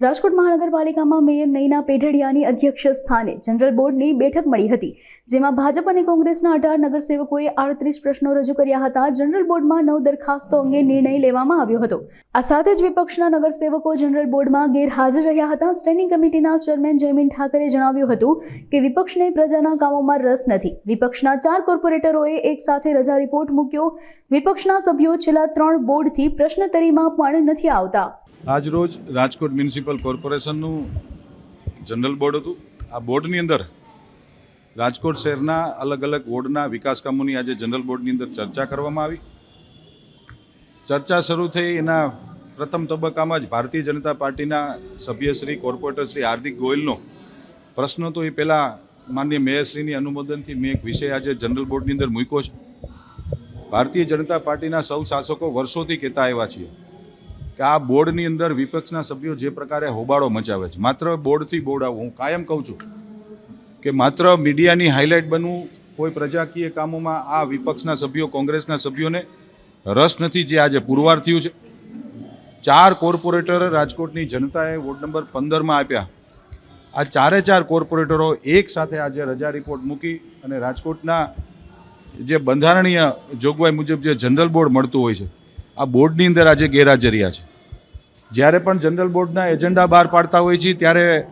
રાજકોટ મહાનગરપાલિકામાં મેયર નૈના પેઢડિયાની અધ્યક્ષ સ્થાને જનરલ બોર્ડની બેઠક મળી હતી, જેમાં ભાજપ અને કોંગ્રેસના અઢાર નગરસેવકોએ આડત્રીસ પ્રશ્નો રજૂ કર્યા હતા. જનરલ બોર્ડમાં નવ દરખાસ્તો અંગે નિર્ણય લેવામાં આવ્યો હતો. આ સાથે જ વિપક્ષના નગરસેવકો જનરલ બોર્ડમાં ગેરહાજર રહ્યા હતા. સ્ટેન્ડિંગ કમિટીના ચેરમેન જયમીન ઠાકરે જણાવ્યું હતું કે વિપક્ષને પ્રજાના કામોમાં રસ નથી. વિપક્ષના ચાર કોર્પોરેટરોએ એક સાથે રજા રિપોર્ટ મૂક્યો. વિપક્ષના સભ્યો છેલ્લા ત્રણ બોર્ડથી પ્રશ્નતરીમાં પણ નથી આવતા. આજરોજ રાજકોટ મ્યુનિસિપલ કોર્પોરેશનનું જનરલ બોર્ડ હતું. આ બોર્ડની અંદર રાજકોટ શહેરના અલગ અલગ વોર્ડના વિકાસ કામોની આજે જનરલ બોર્ડની અંદર ચર્ચા કરવામાં આવી. ચર્ચા શરૂ થઈ એના પ્રથમ તબક્કામાં જ ભારતીય જનતા પાર્ટીના સભ્યશ્રી કોર્પોરેટર શ્રી હાર્દિક ગોયલનો પ્રશ્ન તો એ પહેલાં માન્ય મેયરશ્રીની અનુમોદનથી મેં એક વિષય આજે જનરલ બોર્ડની અંદર મૂક્યો છે. ભારતીય જનતા પાર્ટીના સૌ શાસકો વર્ષોથી કહેતા આવ્યા છીએ. કે આ બોર્ડની અંદર વિપક્ષના સભ્યો જે પ્રકારે હોબાળો મચાવે છે. માત્ર બોર્ડથી બોર્ડ આવું. હું કાયમ કહું છું કે માત્ર મીડિયાની હાઇલાઇટ બનવું, કોઈ પ્રજાકીય કામોમાં આ વિપક્ષના સભ્યો, કોંગ્રેસના સભ્યોને રસ નથી જે આજે પુરવાર થયું છે. ચાર કોર્પોરેટર રાજકોટની જનતાએ વોર્ડ નંબર પંદરમાં આપ્યા. આ ચારે ચાર કોર્પોરેટરો એક સાથે આજે રજા રિપોર્ટ મૂકી અને રાજકોટના જે બંધારણીય જોગવાઈ મુજબ જે જનરલ બોર્ડ મળતું હોય છે આ બોર્ડની અંદર આજે ગેરહાજરિયા છે. જ્યારે પણ જનરલ બોર્ડના એજન્ડા બહાર પાડતા હોય છે, ત્યારે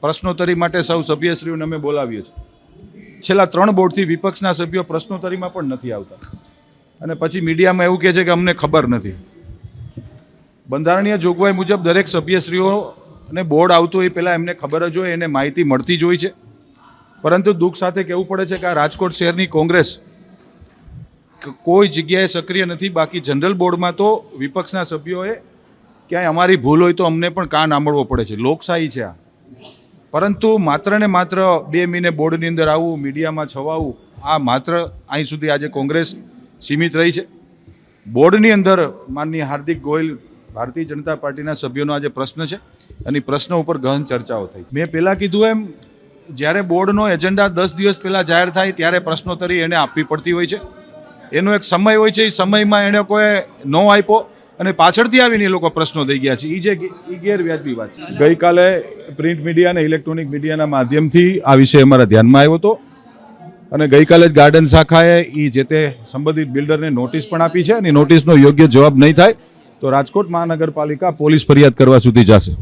પ્રશ્નોત્તરી માટે સૌ સભ્યશ્રીઓને અમે બોલાવીએ છીએ. છેલ્લા ત્રણ બોર્ડથી વિપક્ષના સભ્યો પ્રશ્નોત્તરીમાં પણ નથી આવતા. અને પછી મીડિયામાં એવું કહે છે કે અમને ખબર નથી. બંધારણીય જોગવાઈ મુજબ દરેક સભ્યશ્રીઓ અને બોર્ડ આવતું હોય પહેલાં એમને ખબર જ હોય, એને માહિતી મળતી જ હોય છે. પરંતુ દુઃખ સાથે કહેવું પડે છે કે આ રાજકોટ શહેરની કોંગ્રેસ કોઈ જગ્યાએ સક્રિય નથી. બાકી જનરલ બોર્ડમાં તો વિપક્ષના સભ્યોએ ક્યાંય અમારી ભૂલ હોય તો અમને પણ કાન આંબળવો પડે છે. લોકશાહી છે આ. પરંતુ માત્ર ને માત્ર બે મહિને બોર્ડની અંદર આવવું મીડિયામાં છવાવું, આ માત્ર અહીં સુધી આજે કોંગ્રેસ સીમિત રહી છે. બોર્ડની અંદર માનનીય હાર્દિક ગોયલ ભારતીય જનતા પાર્ટીના સભ્યોનો આજે પ્રશ્ન છે. અને પ્રશ્ન ઉપર ગહન ચર્ચાઓ થઈ. મેં પહેલાં કીધું એમ, જ્યારે બોર્ડનો એજન્ડા દસ દિવસ પહેલાં જાહેર થાય ત્યારે પ્રશ્નોત્તરી એને આપવી પડતી હોય છે. એનો એક સમય હોય છે, એ સમયમાં એણે કોઈ નો આપ્યો અને પાછળથી આવીને એ લોકો પ્રશ્નો થઈ ગયા છે. એ જે એ ગેરવ્યાજબી વાત છે. ગઈકાલે પ્રિન્ટ મીડિયા અને ઇલેક્ટ્રોનિક મીડિયાના માધ્યમથી આ વિષય અમારા ધ્યાનમાં આવ્યો હતો. અને ગઈકાલે જ ગાર્ડન શાખાએ એ જે તે સંબંધિત બિલ્ડરને નોટિસ પણ આપી છે અને નોટિસનો યોગ્ય જવાબ નહીં થાય તો રાજકોટ મહાનગરપાલિકા પોલીસ ફરિયાદ કરવા સુધી જશે.